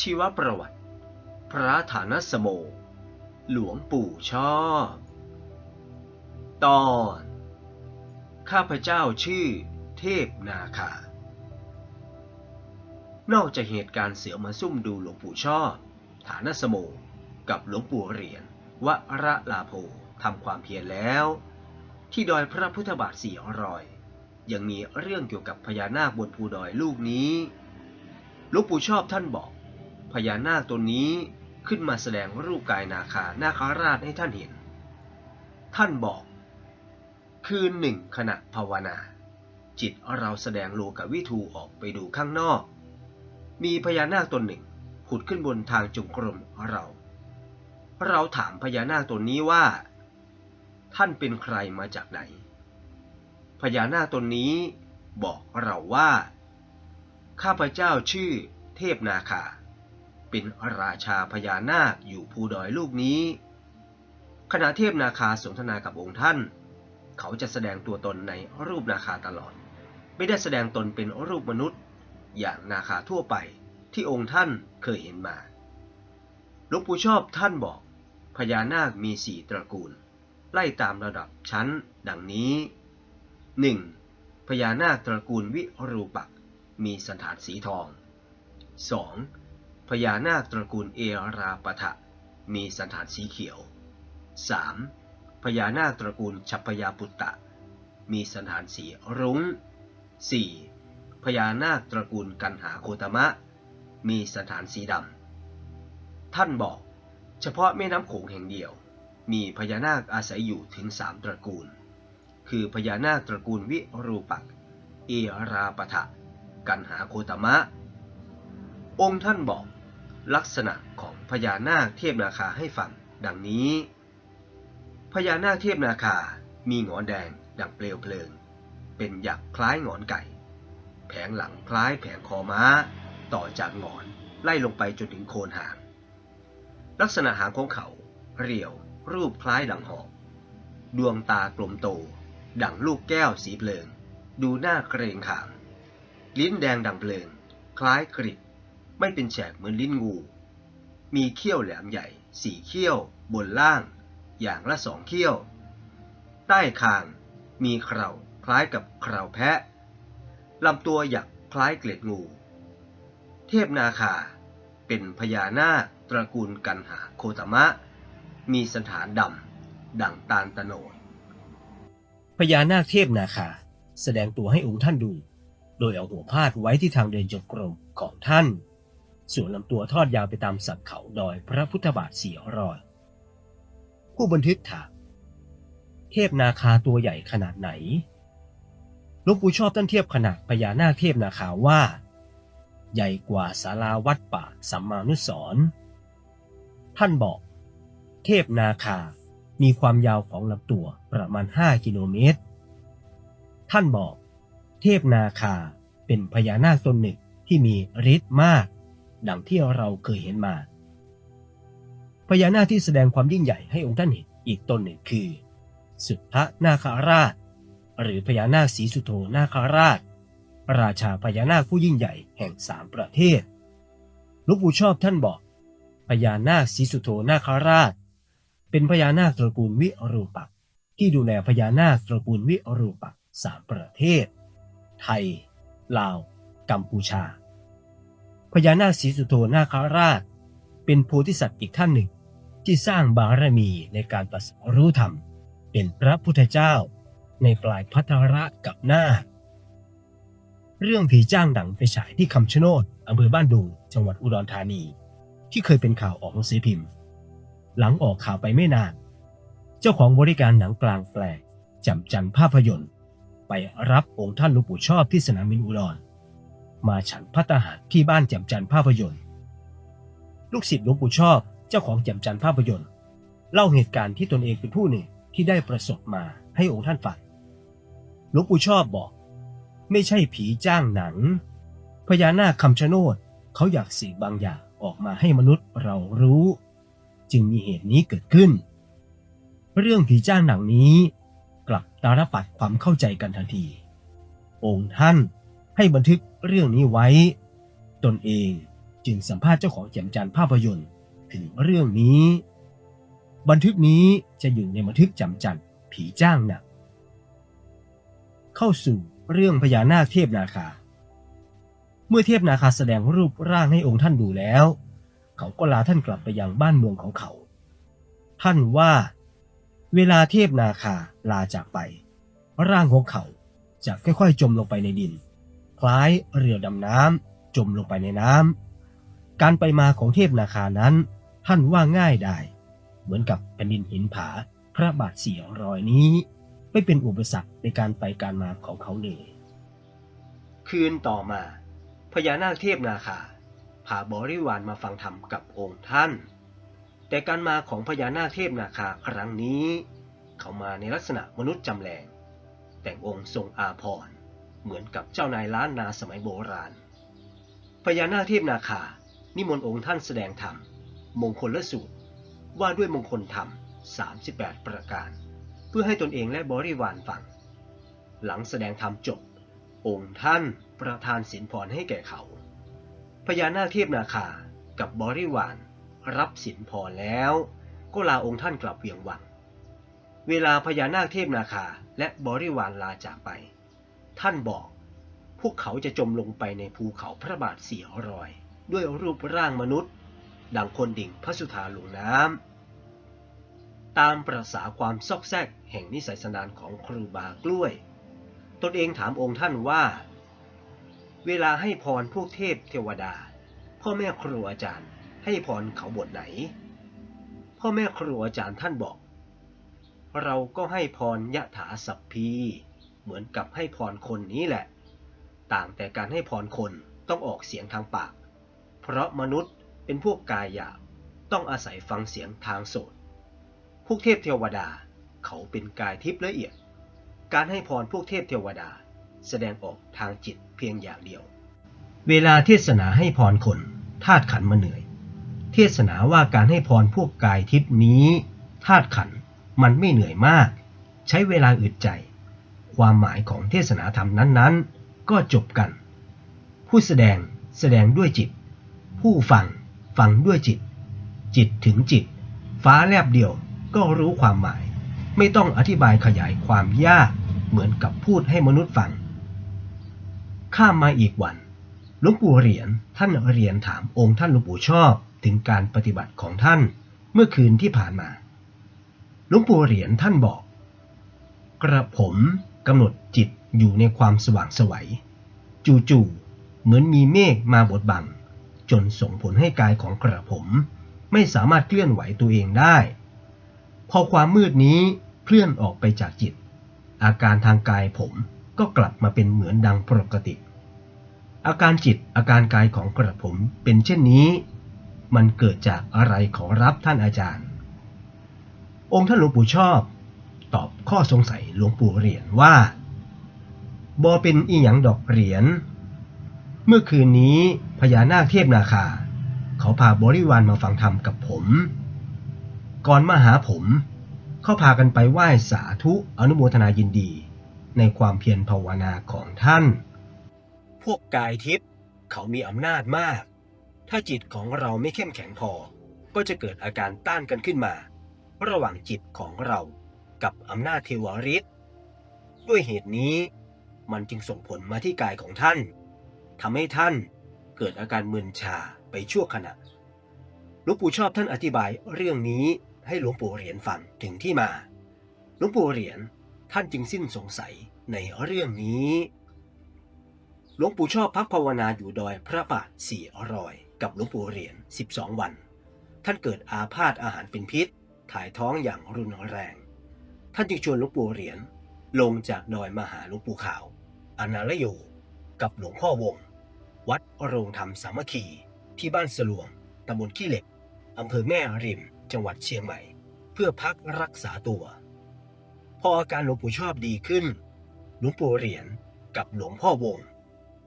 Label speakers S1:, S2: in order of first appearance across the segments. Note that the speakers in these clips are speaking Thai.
S1: ชีวประวัติ พระฐานสโม หลวงปู่ชอบ ตอน ข้าพเจ้าชื่อ เทพนาคา นอกจากเหตุการณ์เสือมาซุ่มดูหลวงปู่ชอบ ฐานสโม กับหลวงปู่เหรียญวระลาโภทำความเพียรแล้ว ที่ดอยพระพุทธบาทสี่รอย ยังมีเรื่องเกี่ยวกับพญานาคบนภูดอยลูกนี้หลวงปู่ชอบท่านบอก พญานาคตัวนี้ขึ้นมาแสดงรูปกายนาคานาคาราชให้ท่านเห็น ท่านบอก คืนหนึ่งขณะภาวนา จิตเราแสดงโลกวิทูออกไปดูข้างนอก มีพญานาคตนหนึ่งผุดขึ้นบนทางจงกรมเรา เราถามพญานาคตนนี้ว่า ท่านเป็นใครมาจากไหน พญานาคตนนี้บอกเราว่า ข้าพเจ้าชื่อเทพนาคา เป็นราชาพญานาคอยู่ภูดอยลูกนี้ ขณะเทพนาคาสนทนากับองค์ท่าน เขาจะแสดงตัวตนในรูปนาคาตลอด ไม่ได้แสดงตนเป็นรูปมนุษย์ อย่างนาคาทั่วไปที่องค์ท่านเคยเห็นมาหลวงปู่ชอบท่านบอก พญานาคมีสี่ตระกูล ไล่ตามระดับชั้น ดังนี้ 1. พญานาคตระกูลวิรูปักษ์มีสันฐานสีทอง 2. พญานาคตระกูลเอราปะทะ มีสันฐานสีเขียว 3. พญานาคตระกูลชัพยาปุตตะ มีสันฐานสีรุง้ง 4. พญานาคตระกูลกันหาโคตมะ มีสันฐานสีดำ ท่านบอก เฉพาะแม่น้ำโขงแห่งเดียว มีพญานาคอาศัยอยู่ถึงสามตระกูล คือพญานาคตระกูลวิรูปักษ์เอราปะทะ กันหาโคตมะ องค์ท่านบอก ลักษณะของพญานาคเทพนาคาให้ฟังดังนี้ พญานาคเทพนาคา มีหงอนแดงดังเปลวเพลิง เป็นหยักคล้ายหงอนไก่ แผงหลังคล้ายแผงคอม้า ต่อจากหงอนไล่ลงไปจนถึงโคนหาง ลักษณะหางของเขา เรียว รูปคล้ายดังหอก ดวงตากลมโต ดังลูกแก้วสีเพลิง ดูหน้าเกรงขาม ลิ้นแดงดังเพลิง คล้ายกริด ไม่เป็นแฉกเหมือนลิ้นงู มีเขี้ยวแหลมใหญ่สี่เขี้ยว บนล่าง อย่างละสองเขี้ยว ใต้คาง มีเคราคล้ายกับเคราแพะลำตัวหยักคล้ายเกล็ดงู เทพนาคา เป็นพญานาคตระกูลกันหาโคตมะ มีสันฐานดำดั่งตาลตะโนดพญานาคเทพนาคา แสดงตัวให้องค์ท่านดู โดยเอาหัวพาดไว้ที่ทางเดินจงกรมของท่าน ส่วนลำตัวทอดยาวไปตามสันเขาดอยพระพุทธบาทสี่รอย ผู้บันทึกถามเทพนาคาตัวใหญ่ขนาดไหนหลวงปู่ชอบท่านเทียบขนาดพญานาคเทพนาคาว่า ใหญ่กว่าศาลาวัดป่าสัมมานุสรณ์ท่านบอก เทพนาคา มีความยาวของลำตัวประมาณ 5 กิโลเมตร ท่านบอก เทพนาคาเป็นพญานาคตนหนึ่งที่มีฤทธิ์มาก ดังที่เราเคยเห็นมาพญานาคที่แสดงความยิ่งใหญ่ให้องค์ท่านเห็นอีกตนหนึ่งคือ สุทธนาคาราช หรือพญานาคสีสุโธนาคาราช ราชาพญานาคผู้ยิ่งใหญ่แห่งสามประเทศลวงปู่ชอบท่านบอกพญานาคสีสุโธนาคาราช เป็นพญานาคตระกูลวิรูปักษ์ที่ดูแลพญานาคตระกูลวิรูปักษ์สามประเทศ ไทย ลาว กัมพูชา พญานาคสีสุโธนาคาราช เป็นโพธิสัตว์อีกท่านหนึ่ง ที่สร้างบารมีในการตรัสรู้ธรรม เป็นพระพุทธเจ้า ในปลายพัทระกับหน้า เรื่องผีจ้างหนังไปฉายที่คำชะโนดอำเภอบ้านดุงจังหวัดอุดรธานี ที่เคยเป็นข่าวออกหนังสือพิมพ์ หลังออกข่าวไปไม่นาน เจ้าของบริการหนังกลางแปลกจำจันภาพยนตร์ ไปรับองค์ท่านหลวงปู่ชอบที่สนามบินอุดร มาฉันพัตตาหารที่บ้านแจ่มจันทร์ภาพยนตร์ ลูกศิษย์หลวงปู่ชอบเจ้าของแจ่มจันทร์ภาพยนตร์ เล่าเหตุการณ์ที่ตนเองเป็นผู้หนึ่งที่ได้ประสบมาให้องค์ท่านฟังหลวงปู่ชอบบอก ไม่ใช่ผีจ้างหนังพญานาคคำชะโนดเขาอยากสื่อบางอย่างออกมาให้มนุษย์เรารู้ จึงมีเหตุนี้เกิดขึ้น เรื่องผีจ้างหนังนี้ กลับตาลปัดความเข้าใจกันทันที องค์ท่าน ให้บันทึกเรื่องนี้ไว้ ตนเอง
S2: จึงสัมภาษณ์เจ้าของแจ่มจันทร์ภาพยนตร์ถึงเรื่องนี้ บันทึกนี้จะอยู่ในบันทึกจ่มจันทร์ผีจ้างหนัก เข้าสู่เรื่องพญานาคเทพนาคา เมื่อเทพนาคาแสดงรูปร่างให้องค์ท่านดูแล้ว เขาก็ลาท่านกลับไปยังบ้านเมืองของเขา ท่านว่า เวลาเทพนาคาลาจากไป ร่างของเขาจะค่อยๆจมลงไปในดิน คล้ายเรือดำน้ำจมลงไปในน้ำการไปมาของเทพนาคานั้น ท่านว่าง่ายได้ เหมือนกับแผ่นดินหินผาพระบาทเสียรอยนี้ ไม่เป็นอุปสรรคในการไปการมาของเขาเลย
S1: คืนต่อมา พญานาคเทพนาคาพาบริวารมาฟังธรรมกับองค์ท่าน แต่การมาของพญานาคเทพนาคาครั้งนี้ เขามาในลักษณะมนุษย์จำแรง แต่งองค์ทรงอาภรณ์ เหมือนกับเจ้านายล้านนาสมัยโบราณ พญานาคเทพนาคา นิมนต์องค์ท่านแสดงธรรม มงคลละสูตร ว่าด้วยมงคลธรรม 38 ประการ เพื่อให้ตนเองและบริวารฟัง หลังแสดงธรรมจบ องค์ท่านประทานสินพรให้แก่เขา พญานาคเทพนาคากับบริวารรับสินพรแล้วก็ลาองค์ท่านกลับเวียงวัง เวลาพญานาคเทพนาคาและบริวารลาจากไป ท่านบอก พวกเขาจะจมลงไปในภูเขาพระบาทเสียรอย ด้วยรูปร่างมนุษย์ ดังคนดิ่งพระสุธาลงน้ำตามประษาความซอกแซกแห่งนิสัยสนานของครูบากล้วย ตนเองถามองค์ท่านว่า เวลาให้พรพวกเทพเทวดา พ่อแม่ครูอาจารย์ให้พรเขาบทไหน พ่อแม่ครูอาจารย์ท่านบอก เราก็ให้พรยะถาสัพพี เหมือนกับให้พรคนนี้แหละ ต่างแต่การให้พรคนต้องออกเสียงทางปาก เพราะมนุษย์เป็นพวกกายหยาบต้องอาศัยฟังเสียงทางโสตพวกเทพเทวดาเขาเป็นกายทิพย์ละเอียด การให้พรพวกเทพเทวดาแสดงออกทางจิตเพียงอย่างเดียว เวลาเทศนาให้พรคนธาตุขันมาเหนื่อย เทศนาว่าการให้พรพวกกายทิพย์นี้ธาตุขันมันไม่เหนื่อยมาก ใช้เวลาอึดใจ ความหมายของเทศนาธรรมนั้นๆ ก็จบกัน ผู้แสดงแสดงด้วยจิต ผู้ฟังฟังด้วยจิต จิตถึงจิต ฟ้าแลบเดียวก็รู้ความหมาย ไม่ต้องอธิบายขยายความยากเหมือนกับพูดให้มนุษย์ฟัง ข้ามมาอีกวันหลวงปู่เหรียญท่านเรียนถามองค์ท่านหลวงปู่ชอบถึงการปฏิบัติของท่านเมื่อคืนที่ผ่านมาหลวงปู่เหรียญท่านบอก กระผม กำหนดจิตอยู่ในความสว่างสวัย จู่ๆเหมือนมีเมฆมาบดบัง จนส่งผลให้กายของกระผมไม่สามารถเคลื่อนไหวตัวเองได้ พอความมืดนี้เคลื่อนออกไปจากจิต อาการทางกายผมก็กลับมาเป็นเหมือนดังปกติ อาการจิตอาการกายของกระผมเป็นเช่นนี้ มันเกิดจากอะไรขอรับท่านอาจารย์ องค์ท่านหลวงปู่ชอบ ตอบข้อสงสัยหลวงปู่เหรียญว่าบอเป็นอีหยังดอกเหรียญ เมื่อคืนนี้พญานาคเทพนาคา เขาพาบริวารมาฟังธรรมกับผม ก่อนมาหาผม เขาพากันไปไหว้สาธุอนุโมทนายินดี ในความเพียรภาวนาของท่าน พวกกายทิพย์เขามีอำนาจมาก ถ้าจิตของเราไม่เข้มแข็งพอ ก็จะเกิดอาการต้านกันขึ้นมา ระหว่างจิตของเรา กับอำนาจเทวฤทธิ์ด้วยเหตุนี้มันจึงส่งผลมาที่กายของท่านทำให้ท่านเกิดอาการมึนชาไปชั่วขณะหลวงปู่ชอบท่านอธิบายเรื่องนี้ให้หลวงปู่เหรียญฟังถึงที่มา หลวงปู่เหรียญท่านจึงสิ้นสงสัยในเรื่องนี้ หลวงปู่ชอบพักภาวนาอยู่ดอยพระบาทสี่อร่อย กับหลวงปู่เหรียญ12 วัน ท่านเกิดอาพาธอาหารเป็นพิษ ถ่ายท้องอย่างรุนแรง ท่านจึงชวนหลวงปู่เหรียญลงจากดอยมาหาหลวงปู่ขาว อนาลโย กับหลวงพ่อวง วัดโรงธรรมสามัคคี ที่บ้านสลวงตำบลขี้เหล็กอำเภอแม่ริม จังหวัดเชียงใหม่ เพื่อพักรักษาตัว พออาการหลวงปู่ชอบดีขึ้น หลวงปู่เหรียญกับหลวงพ่อวง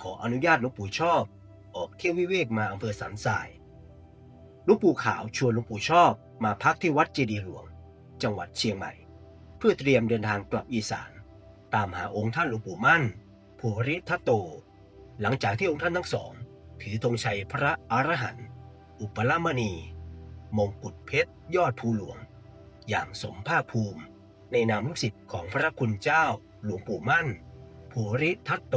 S1: ขออนุญาตหลวงปู่ชอบ ออกเที่ยววิเวกมาอำเภอสันทรายหลวงปู่ขาวชวนหลวงปู่ชอบมาพักที่วัดเจดียหลวง จังหวัดเชียงใหม่ พื่อเตรียมเดินทางกลับอีสาน ตามหาองค์ท่านหลวงปู่มั่นภูริทัตโต หลังจากที่องค์ท่านทั้งสอง
S2: ถือธงชัยพระอรหันต์อุปลมณี มงกุฎเพชร ยอดภูหลวง อย่างสมภาคภูมิ ในนามลูกศิษย์ของพระคุณเจ้าหลวงปู่มั่นภูริทัตโต